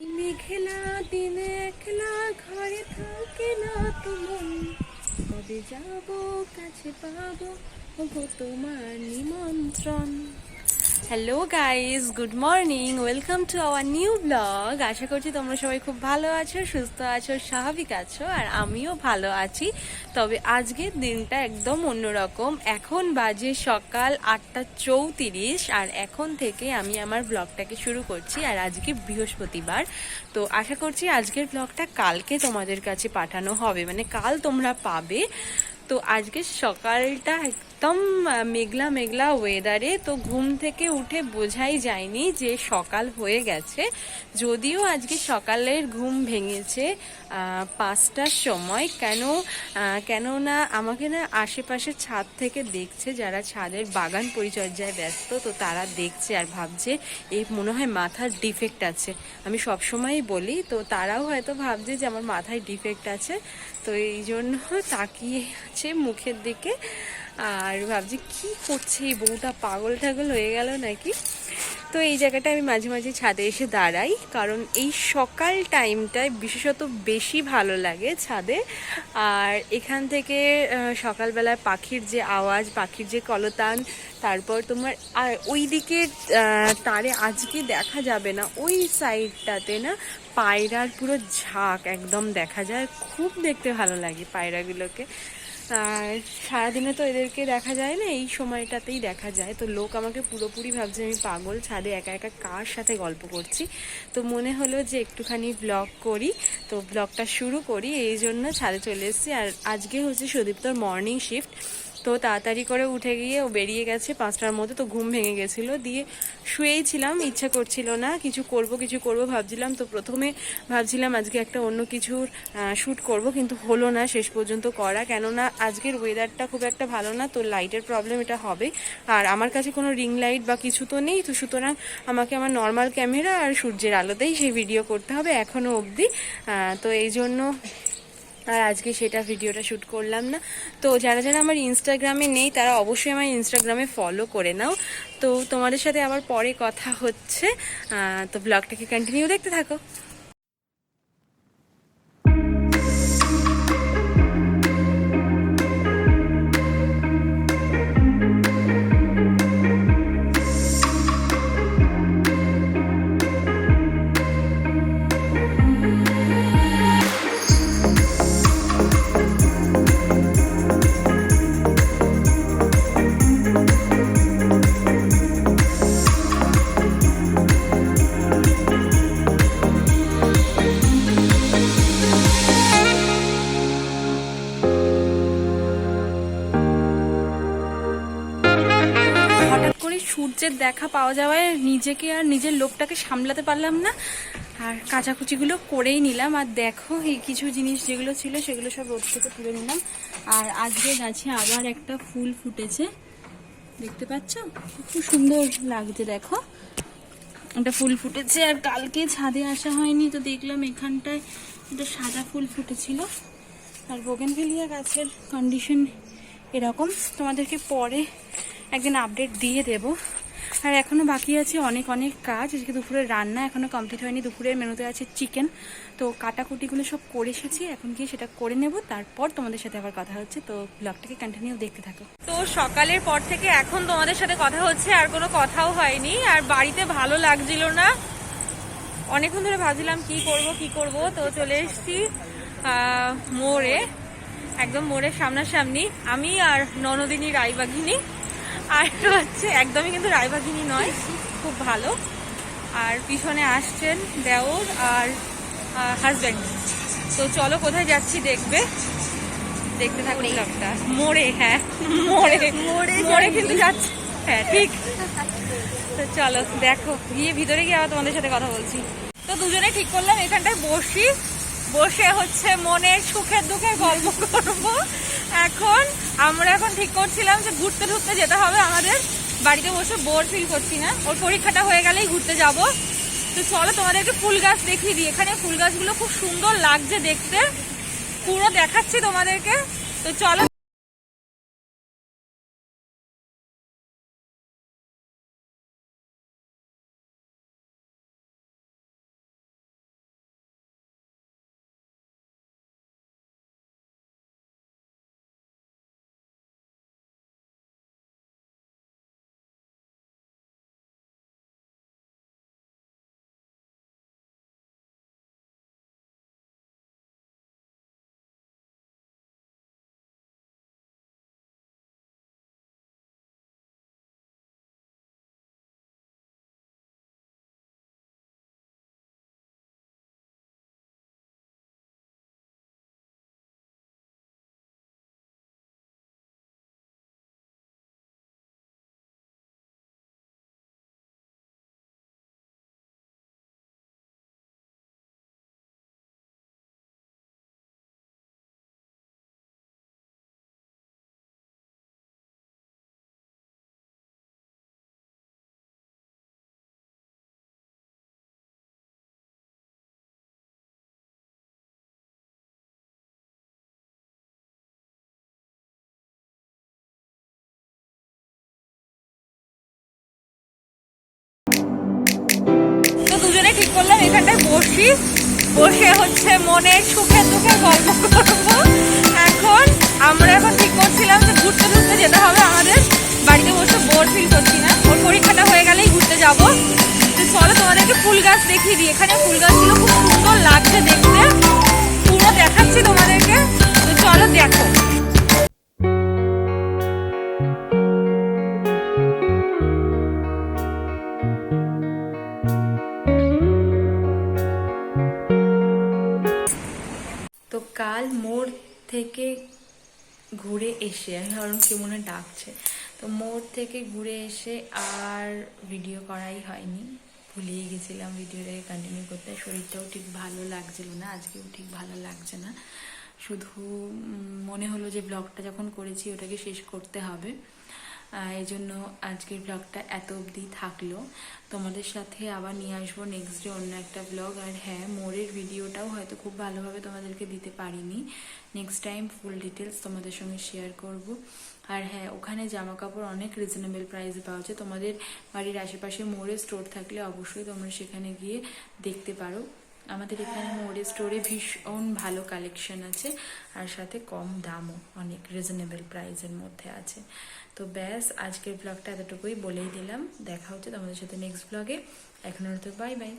মেঘলা দিনে একলা ঘরে থাকে না তোমার কবে যাব কাছে পাবো গো তোমার নিমন্ত্রণ। Hello guys good morning welcome to our new blog আশা করছি তোমরা সবাই খুব ভালো আছো, সুস্থ আছো, স্বাভাবিক আছো, আর আমিও ভালো আছি। তবে আজকের দিনটা একদম অন্যরকম। এখন বাজে সকাল আটটা চৌত্রিশ, আর এখন থেকে আমি আমার ব্লগটাকে শুরু করছি, আর আজকে বৃহস্পতিবার। তো আশা করছি আজকের ব্লগটা কালকে তোমাদের কাছে পাঠানো হবে মানে কাল তোমরা পাবে। তো আজকে সকালটা একদম মেঘলা মেঘলা ওয়েদারে তো ঘুম থেকে উঠে বোঝাই যায়নি যে সকাল হয়ে গেছে। যদিও আজকে সকালের ঘুম ভেঙেছে পাঁচটার সময়। কেন কেননা আমাকে না আশেপাশে ছাদ থেকে দেখছে, যারা ছাদের বাগান পরিচর্যায় ব্যস্ত, তো তারা দেখছে আর ভাবছে এই মনে হয় মাথার ডিফেক্ট আছে। আমি সবসময়ই বলি, তো তারাও হয়তো ভাবছে যে আমার মাথায় ডিফেক্ট আছে। তো এই জন্য তাকিয়ে আছে মুখের দিকে। আর ভাবছি কি করছে, এই বউটা পাগল টাগল হয়ে গেল নাকি? তো এই জায়গাটা আমি মাঝে মাঝে ছাদে এসে দাঁড়াই, কারণ এই সকাল টাইমটায় বিশেষত বেশি ভালো লাগে ছাদে। আর এখান থেকে সকালবেলায় পাখির যে আওয়াজ, পাখির যে কলতান, তারপর তোমার, আর ওই দিকে তারে আজকে দেখা যাবে না, ওই সাইডটাতে না পায়রার পুরো ঝাঁক একদম দেখা যায়। খুব দেখতে ভালো লাগে পায়রাগুলোকে। আর সারাদিনে তো এদেরকে দেখা যায় না, এই সময়টাতেই দেখা যায়। তো লোক আমাকে পুরোপুরি ভাবছে আমি পাগল, ছাদে একা একা কার সাথে গল্প করছি? তো মনে হলো যে একটুখানি ব্লগ করি। তো ব্লগটা শুরু করি, এই জন্য ছাদে চলে এসেছি। আর আজকে হচ্ছে সুদীপ্তর মর্নিং শিফট তো তাড়াতাড়ি করে উঠে গিয়ে ও বেরিয়ে গেছে পাঁচটার মধ্যে, তো ঘুম ভেঙে গেছিল। দিয়ে শুয়েই ছিলাম, ইচ্ছা করছিল না, কিছু করব কিছু করব ভাবছিলাম। তো প্রথমে ভাবছিলাম আজকে একটা অন্য কিছুর শ্যুট করব, কিন্তু হলো না, শেষ পর্যন্ত করা। কেননা আজকের ওয়েদারটা খুব একটা ভালো না, তো লাইটের প্রবলেম এটা হবে। আর আমার কাছে কোনো রিং লাইট বা কিছু তো নেই, তো সুতরাং আমাকে আমার নর্মাল ক্যামেরা আর সূর্যের আলোতেই সেই ভিডিও করতে হবে এখনও অবধি। তো এই জন্য আর আজকে সেটা ভিডিওটা শ্যুট করলাম না। তো যারা যারা আমার ইনস্টাগ্রামে নেই, তারা অবশ্যই আমার ইনস্টাগ্রামে ফলো করে নাও। তো তোমাদের সাথে আবার পরে কথা হচ্ছে। তো ব্লগটাকে কন্টিনিউ দেখতে থাকো। সূর্যের দেখা পাওয়া যাওয়ায় নিজেকে আর নিজের লোকটাকে সামলাতে পারলাম না। আর কাচাকুচিগুলো করেই নিলাম। আর দেখো, এই কিছু জিনিস যেগুলো ছিল সেগুলো সব রোদ থেকে তুলে নিলাম। আর আজকে গাছে আবার একটা ফুল ফুটেছে। দেখতে পাচ্ছ? খুব সুন্দর লাগছে, দেখো। একটা ফুল ফুটেছে আর কালকে ছাদে আসা হয়নি, তো দেখলাম এখানটায় একটা সাদা ফুল ফুটেছিল। আর বোগেনভেলিয়া গাছের কন্ডিশন এরকম। তোমাদেরকে পরে একদিন আপডেট দিয়ে দেব। আর এখনও বাকি আছে অনেক অনেক কাজ। আজকে দুপুরের রান্না এখনও কমপ্লিট হয়নি। দুপুরের মেনুতে আছে চিকেন তো কাটাকুটিগুলো সব করে এসেছি। এখন গিয়ে সেটা করে নেব। তারপর তোমাদের সাথে আবার কথা হচ্ছে। তো ব্লগটাকে কন্টিনিউ দেখতে থাকো। তো সকালের পর থেকে এখন তোমাদের সাথে কথা হচ্ছে। আর কোনো কথাও হয়নি। আর বাড়িতে ভালো লাগছিল না। অনেকক্ষণ ধরে ভাবছিলাম কি করব কি করব। তো চলে এসেছি মোড়ে। একদম মোড়ের সামনাসামনি। আমি আর ননদিনী, রায়বাঘিনী। আর হচ্ছে একদমই কিন্তু রায়বাঘিনী নয় খুব ভালো। আর পিছনে আসছেন দেওর আর হাজব্যান্ড তো চলো কোথায় যাচ্ছি দেখবে। দেখতে থাকো ব্লগটা মোড়ে হ্যাঁ মোড়ে। মোড়ে মোড়ে কিন্তু যাচ্ছে। হ্যাঁ ঠিক। তো চলো দেখো গিয়ে ভিতরে গিয়ে আবার তোমাদের সাথে কথা বলছি। তো দুজনে ঠিক করলাম এখানটায় বসি। বসে হচ্ছে মনের সুখের দুঃখের গল্প করব। এখন আমরা এখন ঠিক করছিলাম যে ঘুরতে ঢুকতে যেতে হবে আমাদের। বাড়িতে বসে বোর ফিল করছি না। ওর পরীক্ষাটা হয়ে গেলেই ঘুরতে যাব। তো চলো তোমাদেরকে ফুল গাছ দেখিয়ে দিই। এখানে ফুল গাছগুলো খুব সুন্দর লাগছে দেখতে। পুরো দেখাচ্ছি তোমাদেরকে। তো চলো বসি, বসে হচ্ছে মনে সুখে দুঃখে গল্প করব। এখন আমরা এখন ঠিক করছিলাম যে ঘুরতে ঘুরতে যেতে হবে আমাদের। বাড়িতে বসে বোর ফিল করছি না। ওর পরীক্ষাটা হয়ে গেলেই ঘুরতে যাব। চলো তোমাদেরকে ফুল গাছ দেখিয়ে দিই। এখানে ফুল গাছগুলো খুব সুন্দর লাগছে দেখতে। কাল মোড় থেকে ঘুরে এসে, আমি ভাবলাম কে মনে ডাকছে। তো মোড় থেকে ঘুরে এসে আর ভিডিও করাই হয়নি। ভুলিয়ে গেছিলাম ভিডিওটাকে কন্টিনিউ করতে। শরীরটাও ঠিক ভালো লাগছিল না, আজকেও ঠিক ভালো লাগছে না। শুধু মনে হলো যে ব্লগটা যখন করেছি ওটাকে শেষ করতে হবে। এই জন্য আজকের ব্লগটা এত অবধি থাকল। তোমাদের সাথে আবার নিয়ে আসব নেক্সট ডে অন্য একটা ব্লগ আর হ্যাঁ মোড়ের ভিডিওটাও হয়তো খুব ভালোভাবে তোমাদেরকে দিতে পারিনি। নেক্সট টাইম ফুল ডিটেলস তোমাদের সঙ্গে শেয়ার করব। আর হ্যাঁ ওখানে জামা কাপড় অনেক রিজনেবল প্রাইসে পাওয়া যায়। তোমাদের বাড়ির আশেপাশে মোড়ে স্টোর থাকলে অবশ্যই তোমরা সেখানে গিয়ে দেখতে পারো। আমাদের এখানে মোড়ে স্টোরে ভীষণ ভালো কালেকশন আছে, আর সাথে কম দামও, অনেক রিজনেবল প্রাইসের মধ্যে আছে। তো ব্যাস, আজকের ব্লগটা এতটুকুই বলেই দিলাম। দেখা হচ্ছে তোমাদের সাথে নেক্সট ব্লগে এখন তো বাই বাই